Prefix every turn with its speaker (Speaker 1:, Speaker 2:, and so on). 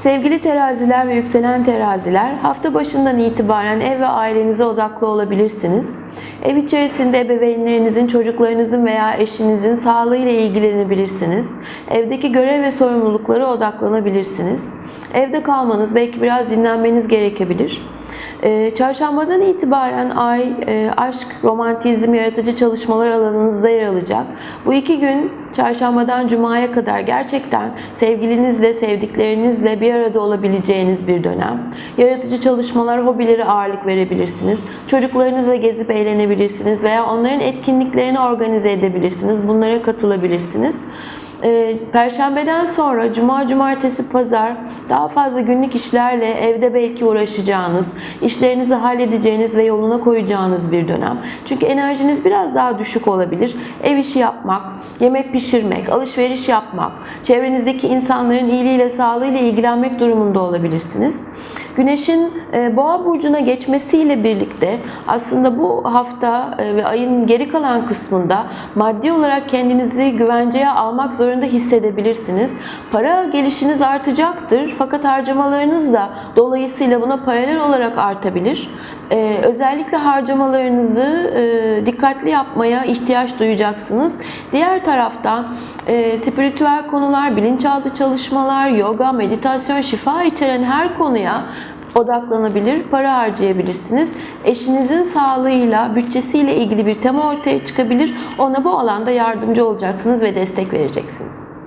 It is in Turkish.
Speaker 1: Sevgili teraziler ve yükselen teraziler, hafta başından itibaren ev ve ailenize odaklı olabilirsiniz. Ev içerisinde ebeveynlerinizin, çocuklarınızın veya eşinizin sağlığıyla ilgilenebilirsiniz. Evdeki görev ve sorumluluklara odaklanabilirsiniz. Evde kalmanız, belki biraz dinlenmeniz gerekebilir. Ee, Çarşambadan itibaren ay, e, aşk, romantizm, yaratıcı çalışmalar alanınızda yer alacak. Bu iki gün çarşambadan cumaya kadar gerçekten sevgilinizle, sevdiklerinizle bir arada olabileceğiniz bir dönem. Yaratıcı çalışmalar, hobilere ağırlık verebilirsiniz. Çocuklarınızla gezip eğlenebilirsiniz veya onların etkinliklerini organize edebilirsiniz. Bunlara katılabilirsiniz. Ee, Perşembeden sonra cuma, cumartesi, pazar daha fazla günlük işlerle evde belki uğraşacağınız, işlerinizi halledeceğiniz ve yoluna koyacağınız bir dönem. Çünkü enerjiniz biraz daha düşük olabilir. Ev işi yapmak, yemek pişirmek, alışveriş yapmak, çevrenizdeki insanların iyiliğiyle, sağlığıyla ilgilenmek durumunda olabilirsiniz. Güneşin e, Boğa burcuna geçmesiyle birlikte aslında bu hafta e, ve ayın geri kalan kısmında maddi olarak kendinizi güvenceye almak zorunda hissedebilirsiniz. Para gelişiniz artacaktır fakat harcamalarınız da dolayısıyla buna paralel olarak artabilir. E, özellikle harcamalarınızı e, dikkatli yapmaya ihtiyaç duyacaksınız. Diğer taraftan e, spiritüel konular, bilinçaltı çalışmalar, yoga, meditasyon, şifa içeren her konuya odaklanabilir, para harcayabilirsiniz. Eşinizin sağlığıyla, bütçesiyle ilgili bir tema ortaya çıkabilir. Ona bu alanda yardımcı olacaksınız ve destek vereceksiniz.